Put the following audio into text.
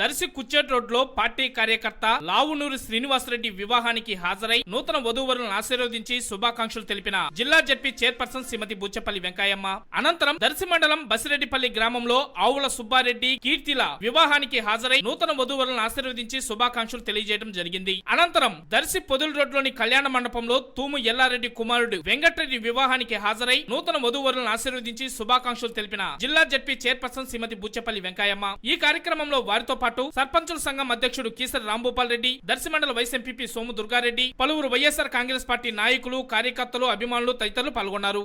దర్శి కుచ్చేట్ రోడ్లో పార్టీ కార్యకర్త లావునూరు శ్రీనివాసరెడ్డి వివాహానికి హాజరై నూతన వధూవరులను ఆశీర్వదించి శుభాకాంక్షలు తెలిపిన జిల్లా జడ్పీ చైర్పర్సన్ శ్రీమతి బుచ్చపల్లి వెంకయ్యమ్మ. అనంతరం దర్శి మండలం బసిరెడ్డిపల్లి గ్రామంలో ఆవుల సుబ్బారెడ్డి కీర్తిల వివాహానికి హాజరై నూతన వధూవరులను ఆశీర్వదించి శుభాకాంక్షలు తెలియజేయడం జరిగింది. అనంతరం దర్శి పొదుల రోడ్లోని కళ్యాణ మండపంలో తూము ఎల్లారెడ్డి కుమారుడు వెంకటరెడ్డి వివాహానికి హాజరై నూతన వధూవరులను ఆశీర్వదించి శుభాకాంక్షలు తెలిపిన జిల్లా జడ్పీ చైర్పర్సన్ శ్రీమతి బుచ్చపల్లి వెంకయ్యమ్మ. ఈ కార్యక్రమంలో వారితో పాటు సర్పంచుల సంఘం అధ్యక్షుడు కీసరి రాంభూపాల్ రెడ్డి దర్శి మండల వైస్ ఎంపీపీ సోము దుర్గారెడ్డి పలువురు వైఎస్ఆర్ కాంగ్రెస్ పార్టీ నాయకులు కార్యకర్తలు అభిమానులు తదితరులు పాల్గొన్నారు.